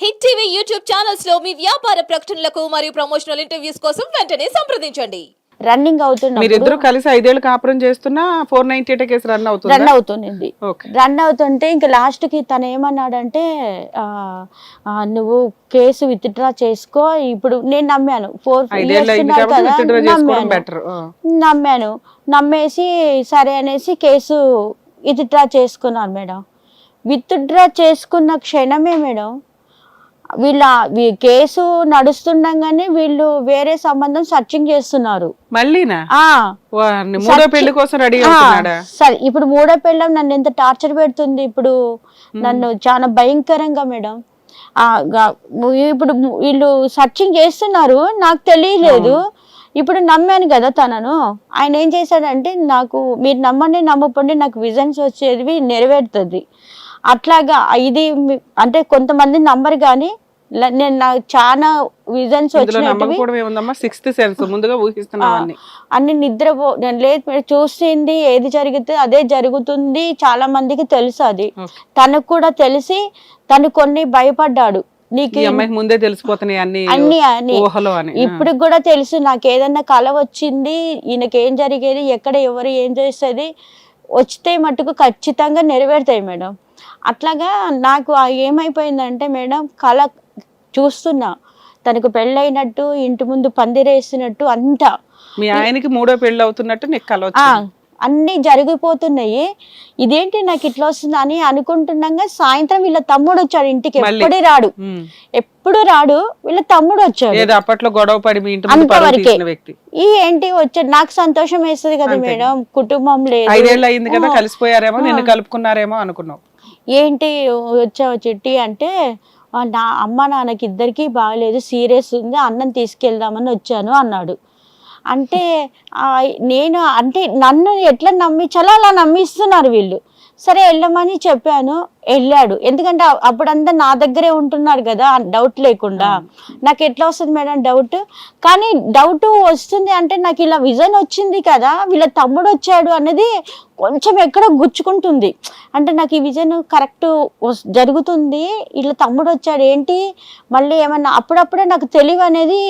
Hit TV YouTube ఛానల్స్లో మీ వ్యాపార ప్రకటనలకు మరియు ప్రమోషనల్ ఇంటర్వ్యూస్ కోసం వెంటనే సంప్రదించండి. రన్నింగ్ అవుతున్నప్పుడు మీరిద్దరు కలిసి ఐదేళ్ళు కాపురం చేస్తున్నా four ninety eight case run run అవుతుంది అవుతుంది ఓకే. రన్ అవుతుంటే ఇంకా లాస్ట్కి తను ఏమన్నాడంటే ఆ, ఆ, నువ్వు కేసు విత్డ్రా చేసుకో ఇప్పుడు నేను నమ్మాను. ఫోర్ ఐదేళ్ళు అయింది కాబట్టి చేసుకోవడం బెటర్ నమ్మాను. నమ్మేసి సరే అనేసి కేసు విత్డ్రా చేసుకున్నాను మేడం. విత్డ్రా చేసుకున్న క్షణమే మేడం వీళ్ళ కేసు నడుస్తుండగానే వీళ్ళు వేరే సంబంధం సర్చింగ్ చేస్తున్నారు. మళ్ళీనా? మూడో పెళ్ళి కోసం రెడీ సరే ఇప్పుడు మూడో పెళ్ళం నన్ను ఎంత టార్చర్ పెడుతుంది ఇప్పుడు నన్ను చాలా భయంకరంగా మేడం. ఇప్పుడు వీళ్ళు సర్చింగ్ చేస్తున్నారు నాకు తెలియలేదు. ఇప్పుడు నమ్మాను కదా తనను. ఆయన ఏం చేశాడంటే నాకు మీరు నమ్మండి నమ్మకండి నాకు విజన్స్ వచ్చేది నెరవేరుతుంది. అట్లాగా ఇది అంటే కొంతమంది నమ్మరు కానీ నేను నాకు చాలా విజన్స్ ఊహిస్తున్నాం అన్ని నేను లేదు చూసింది ఏది జరిగితే అదే జరుగుతుంది చాలా మందికి తెలుసు అది. తనకు కూడా తెలిసి తను కొన్ని భయపడ్డాడు. నీకు ముందే తెలిసిపోతున్నాయి అన్ని అన్ని. ఇప్పుడు కూడా తెలుసు నాకు ఏదన్నా కళ వచ్చింది ఈయనకి ఏం జరిగేది ఎక్కడ ఎవరు ఏం చేస్తుంది వచ్చితే మట్టుకు ఖచ్చితంగా నెరవేరుతాయి మేడం. అట్లాగా నాకు ఏమైపోయిందంటే మేడం కళ చూస్తున్నా. తనకు పెళ్ళైనట్టు ఇంటి ముందు పందిరేసినట్టు అంతా. మీ ఆయనకి మూడో పెళ్ళి అవుతున్నట్టు నీకు అన్ని జరిగిపోతున్నాయి. ఇదేంటి నాకు ఇట్లా వస్తుంది అని అనుకుంటుండగా సాయంత్రం వీళ్ళ తమ్ముడు వచ్చాడు ఇంటికి? ఎప్పుడు రాడు. ఎప్పుడు రాడు? వీళ్ళ తమ్ముడు వచ్చాడు. అప్పట్లో గొడవ పడి మీ ఇంటి ఈ ఏంటి వచ్చాడు నాకు సంతోషం వేస్తుంది కదా. మేడం. కుటుంబం లేదు. ఐదేళ్ళు అయింది కదా. కలిసిపోయారేమో నిన్ను కలుపుకున్నారేమో అనుకున్నావు ఏంటి వచ్చావు చెట్టి అంటే నా అమ్మ నాన్నకి ఇద్దరికి బాగలేదు సీరియస్ ఉంది అన్నం తీసుకెళ్దామని వచ్చాను అన్నాడు. అంటే నేను అంటే నన్ను ఎట్లా నమ్మించాలో అలా నమ్మిస్తున్నారు వీళ్ళు. సరే వెళ్ళమని చెప్పాను. వెళ్ళాడు. ఎందుకంటే అప్పుడంతా నా దగ్గరే ఉంటున్నాడు కదా డౌట్ లేకుండా. నాకు ఎట్లా వస్తుంది మేడం డౌట్ కానీ డౌట్ వస్తుంది అంటే నాకు ఇలా విజన్ వచ్చింది కదా వీళ్ళ తమ్ముడు వచ్చాడు అనేది కొంచెం ఎక్కడ గుచ్చుకుంటుంది. అంటే నాకు ఈ విజన్ కరెక్ట్ జరుగుతుంది. వీళ్ళ తమ్ముడు వచ్చాడు. ఏంటి? మళ్ళీ ఏమన్నా అప్పుడప్పుడే నాకు తెలివి అనేది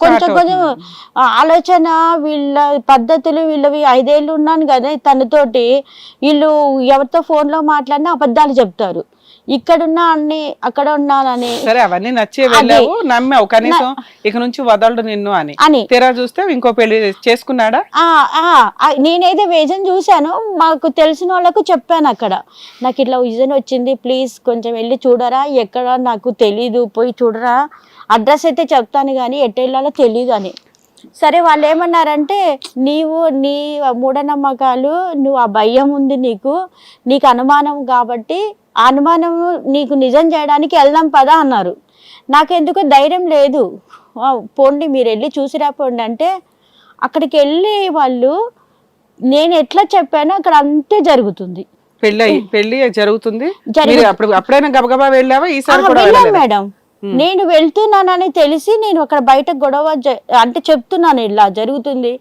కొంచెం కొంచెం ఆలోచన వీళ్ళ పద్ధతులు వీళ్ళవి ఐదేళ్ళు ఉన్నాను కదా తనతోటి. వీళ్ళు ఎవరితో ఫోన్లో మాట్లాడినా అబద్ధాలు చెప్తారు. ఇక్కడున్నా అన్ని అక్కడ ఉన్నానని. సరే అవన్నీ నచ్చే వెళ్ళావు నమ్మావు. కనీసం ఇక నుంచి వదలడు నిన్ను అని. అని. తీరా చూస్తే ఇంకో పెళ్ళి చేసుకున్నాడా? నేనైతే విజన్ చూశాను. మాకు తెలిసిన వాళ్ళకు చెప్పాను అక్కడ. నాకు ఇట్లా విజన్ వచ్చింది ప్లీజ్ కొంచెం వెళ్ళి చూడరా. ఎక్కడ నాకు తెలీదు పోయి చూడరా. అడ్రస్ అయితే చెప్తాను కానీ ఎటు వెళ్ళాలో తెలీదు అని. సరే వాళ్ళు ఏమన్నారంటే నీవు నీ మూఢనమ్మకాలు నువ్వు ఆ భయం ఉంది నీకు నీకు అనుమానం కాబట్టి ఆ అనుమానం నీకు నిజం చేయడానికి వెళ్దాం పదా అన్నారు. నాకెందుకు ధైర్యం లేదు. పోండి మీరు వెళ్ళి చూసిరా పోండి అంటే అక్కడికి వెళ్ళి వాళ్ళు నేను ఎట్లా చెప్పానో అక్కడ అంతే జరుగుతుంది. అయ్యి- పెళ్ళి జరుగుతుంది? అప్పుడైనా గబగబా వెళ్ళావా? ఈసారి? మేడం. నేను వెళ్తున్నానని తెలిసి నేను అక్కడ బయట గొడవ అంటే చెప్తున్నాను ఇలా జరుగుతుంది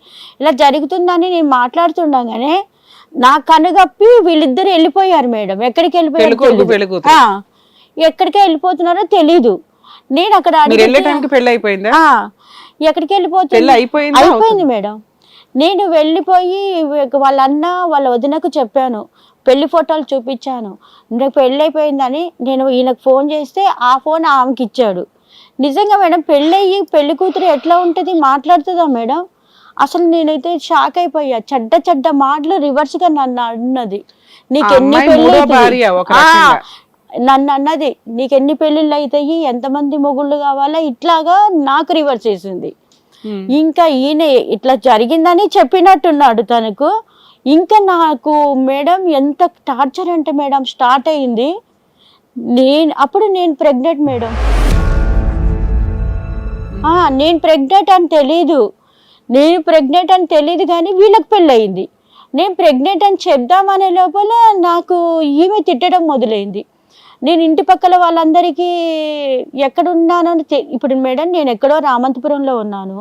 ఇలా జరుగుతుందని నేను మాట్లాడుతుండగానే నా కనుగప్పి వీళ్ళిద్దరు వెళ్ళిపోయారు మేడం. ఎక్కడికి వెళ్ళిపోయారు ఎక్కడికి వెళ్ళిపోతున్నారో తెలీదు. నేను అక్కడ ఎక్కడికి వెళ్ళిపోతుంది? అయిపోయిందా మేడం. నేను వెళ్ళిపోయి వాళ్ళ అన్న వాళ్ళ వదినకు చెప్పాను. పెళ్ళి ఫోటోలు చూపించాను. నాకు పెళ్ళి అయిపోయిందని నేను ఈయనకు ఫోన్ చేస్తే ఆ ఫోన్ ఆమెకి ఇచ్చాడు నిజంగా మేడం పెళ్ళయ్యి పెళ్ళి కూతురు ఎట్లా ఉంటుంది మాట్లాడుతుందా మేడం? అసలు నేనైతే షాక్ అయిపోయా. చెడ్డ చెడ్డ మాటలు రివర్స్గా నన్ను అన్నది. నీకు ఎన్ని పెళ్ళి. నన్ను అన్నది నీకు ఎన్ని పెళ్ళిళ్ళు అవుతాయి ఎంతమంది మొగుళ్ళు కావాలా? ఇట్లాగా నాకు రివర్స్ చేసింది. ఇంకా ఈయన ఇట్లా జరిగిందని చెప్పినట్టున్నాడు తనకు. ఇంకా నాకు మేడం ఎంత టార్చర్ అంటే మేడం స్టార్ట్ అయింది. నేను అప్పుడు నేను ప్రెగ్నెంట్ మేడం. నేను ప్రెగ్నెంట్ అని తెలీదు. నేను ప్రెగ్నెంట్ అని తెలియదు కానీ వీళ్ళకి పెళ్ళయింది. నేను ప్రెగ్నెంట్ అని చెప్దామనే లోపల నాకు ఈమె తిట్టడం మొదలైంది. నేను ఇంటి పక్కల వాళ్ళందరికీ ఎక్కడున్నానో ఇప్పుడు మేడం నేను ఎక్కడో రామంతపురంలో ఉన్నాను.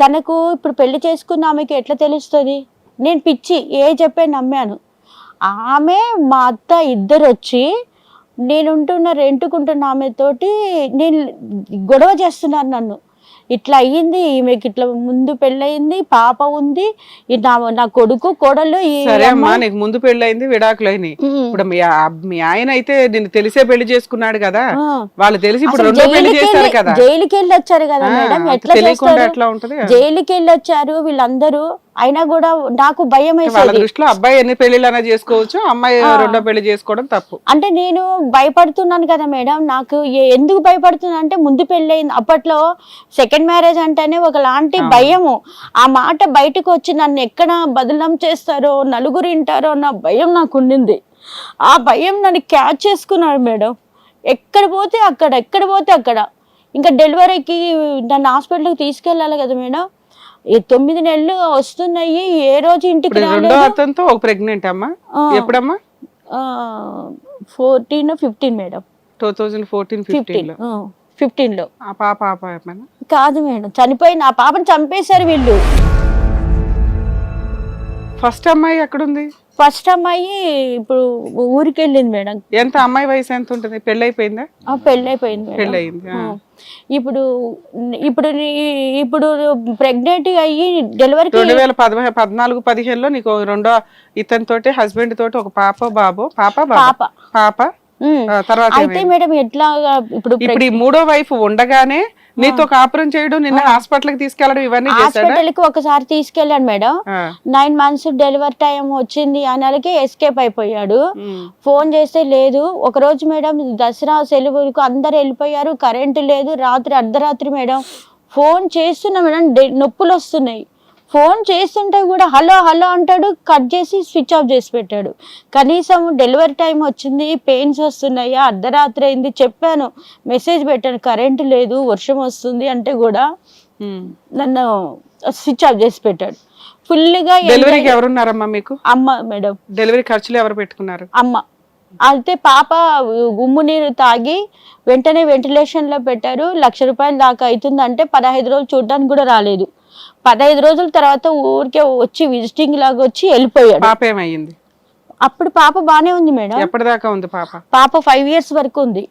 తనకు ఇప్పుడు పెళ్ళి చేసుకున్న ఆమెకి ఎట్లా తెలుస్తుంది? నేను పిచ్చి ఏ చెప్పే నమ్మాను. ఆమె మా అత్త ఇద్దరు వచ్చి నేను ఉంటున్న రెంట్కుంటున్న ఆమె తోటి నేను గొడవ చేస్తున్నాను నన్ను. ఇట్లా అయ్యింది ఈమెకి ఇట్లా ముందు పెళ్ళయింది పాప ఉంది నా నా కొడుకు కోడలు సరే అమ్మా నీకు ముందు పెళ్ళయింది విడాకులైంది ఉమ్. ఇప్పుడు మీ ఆయన అయితే నిన్ను తెలిసే పెళ్ళి చేసుకున్నాడు కదా. వాళ్ళు తెలిసి ఇప్పుడు అసలు రెండో పెళ్ళి జైలుకి చేశారు వెళ్ళి- కదా జైలుకి వెళ్ళి వచ్చారు కదా మేడం ఎట్లా జైలుకి వెళ్ళి వచ్చారు వీళ్ళందరూ. అయినా కూడా నాకు భయం దృష్టిలో అబ్బాయి ఎన్ని పెళ్ళిళ్ళైనా చేసుకోవచ్చు అమ్మాయి రెండో పెళ్ళి చేసుకోవడం తప్పు. అంటే నేను భయపడుతున్నాను కదా మేడం నాకు ఎందుకు భయపడుతున్నా అంటే ముందు పెళ్ళయింది అప్పట్లో సెకండ్ మ్యారేజ్ అంటేనే ఒకలాంటి భయము. ఆ మాట బయటకు వచ్చి నన్ను ఎక్కడ బదలం చేస్తారో నలుగురు వింటారో అన్న భయం నాకు ఉండింది. ఆ భయం నన్ను క్యాచ్ చేసుకున్నాడు మేడం. ఎక్కడ పోతే అక్కడ ఎక్కడ పోతే అక్కడ. ఇంకా డెలివరీకి నన్ను హాస్పిటల్కి తీసుకెళ్ళాలి కదా మేడం. ఈ తొమ్మిది నెలలు వస్తున్నాయి. ఏ రోజు ఇంటికి రెండో రాలేదు. అతనితో ఒక ప్రెగ్నెంట్ అమ్మా? ఆ. ఎప్పుడమ్మా? Fourteen fifteen madam. Two thousand fourteen fifteen ఫిఫ్టీన్లో ఫిఫ్టీన్లో. ఆ పాప ఆ పాప ఏమైనా కాదు మేడం చనిపోయిన ఆ పాపను చంపేశారు వీళ్ళు. ఫస్ట్ అమ్మాయి ఎక్కడుంది? ఫస్ట్ అమ్మాయి ఇప్పుడు ఊరికి వెళ్ళింది మేడం. ఎంత? అమ్మాయి వయసు ఎంత ఉంటుంది? పెళ్ళి అయిపోయిందా పెళ్ళి అయిపోయింది. ఇప్పుడు ఇప్పుడు ఇప్పుడు ప్రెగ్నెంట్ అయ్యి డెలివరీకి రెండు వేల పదహ పద్నాలుగు పదిహేనులో నీకు రెండో ఇతని తోటి హస్బెండ్ తోటి ఒక పాప బాబు. పాప బాబు? పాప. పాప? తర్వాత అయితే? మేడం ఎట్లా ఇప్పుడు ఇప్పుడు ఈ మూడో వైఫ్ ఉండగానే నీతో కాపురం చేయడం నిన్న హాస్పిటల్కి తీసుకెళ్ళడం ఇవన్నీ హాస్పిటల్కి ఒకసారి తీసుకెళ్ళాను మేడం. నైన్ మంత్స్ డెలివరీ టైం వచ్చింది ఆ నెలకి ఎస్కేప్ అయిపోయాడు. ఫోన్ చేస్తే లేదు. ఒక రోజు మేడం దసరా సెలవులకు అందరు వెళ్ళిపోయారు. కరెంటు లేదు. రాత్రి అర్ధరాత్రి మేడం. ఫోన్ చేస్తున్నా మేడం నొప్పులు వస్తున్నాయి. ఫోన్ చేస్తుంటే కూడా హలో హలో అంటాడు కట్ చేసి స్విచ్ ఆఫ్ చేసి పెట్టాడు. కనీసం డెలివరీ టైం వచ్చింది పెయిన్స్ వస్తున్నాయి అర్ధరాత్రి అయింది చెప్పాను మెసేజ్ పెట్టాను కరెంటు లేదు వర్షం వస్తుంది అంటే కూడా. నన్ను స్విచ్ ఆఫ్ చేసి పెట్టాడు. ఫుల్గా డెలివరీకి ఎవరున్నారమ్మా మీకు? అమ్మ మేడం. డెలివరీ ఖర్చులు ఎవరు పెట్టుకున్నారు? అమ్మ. అయితే పాప గుమ్ము నీరు తాగి వెంటనే వెంటిలేషన్లో పెట్టారు. లక్ష రూపాయలు దాకా అవుతుందంటే పదహైదు రోజులు చూడడానికి కూడా రాలేదు. పదహైదు రోజుల తర్వాత ఊరికే వచ్చి విజిటింగ్ లాగా వచ్చి వెళ్ళిపోయాడు. పాప ఏమయ్యింది అప్పుడు పాప బానే ఉంది మేడం. ఎప్పటిదాకా ఉంది పాప? పాప ఫైవ్ ఇయర్స్ వరకు ఉంది.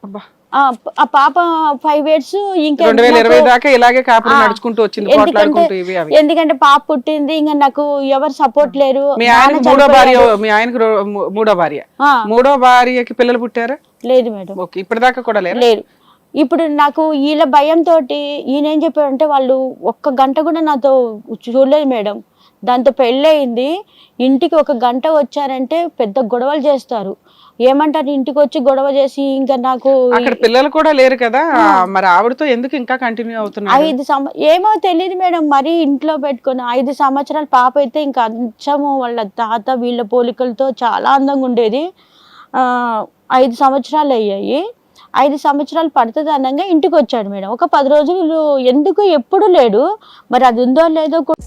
ఆ పాప ఫైవ్ ఇయర్స్ ఇంకా నడుచుకుంటూ వచ్చింది ఎందుకంటే పాప పుట్టింది ఇంకా నాకు ఎవరు సపోర్ట్ లేరు. మీ ఆయనకు మూడో భార్య. మీ ఆయనకు మూడో భార్య. మూడో భార్యకి పిల్లలు పుట్టారా? లేదు మేడం. ఓకే ఇప్పటిదాకా కూడా లేరు? లేరు ఇప్పుడు నాకు వీళ్ళ భయంతో ఈయన ఏం చెప్పాడంటే వాళ్ళు ఒక్క గంట కూడా నాతో చూడలేదు మేడం. దాంతో పెళ్ళయింది. ఇంటికి ఒక గంట వచ్చారంటే పెద్ద గొడవలు చేస్తారు. ఏమంటారు? ఇంటికి వచ్చి గొడవ చేసి ఇంకా నాకు అక్కడ పిల్లలు కూడా లేరు కదా. మరి ఆవిడతో ఎందుకు ఇంకా కంటిన్యూ అవుతున్నారు? ఐదు సంవ ఏమో తెలియదు మేడం. మరీ ఇంట్లో పెట్టుకొని ఐదు సంవత్సరాల పాప అయితే ఇంకా అంచము వాళ్ళ తాత వీళ్ళ పోలికలతో చాలా అందంగా ఉండేది. ఐదు సంవత్సరాలు అయ్యాయి. ఐదు సంవత్సరాలు పడుతుంది అనగా ఇంటికి వచ్చాడు మేడం. ఒక పది రోజులు ఎందుకు ఎప్పుడు లేడు? మరి అది ఉందో లేదో కూడా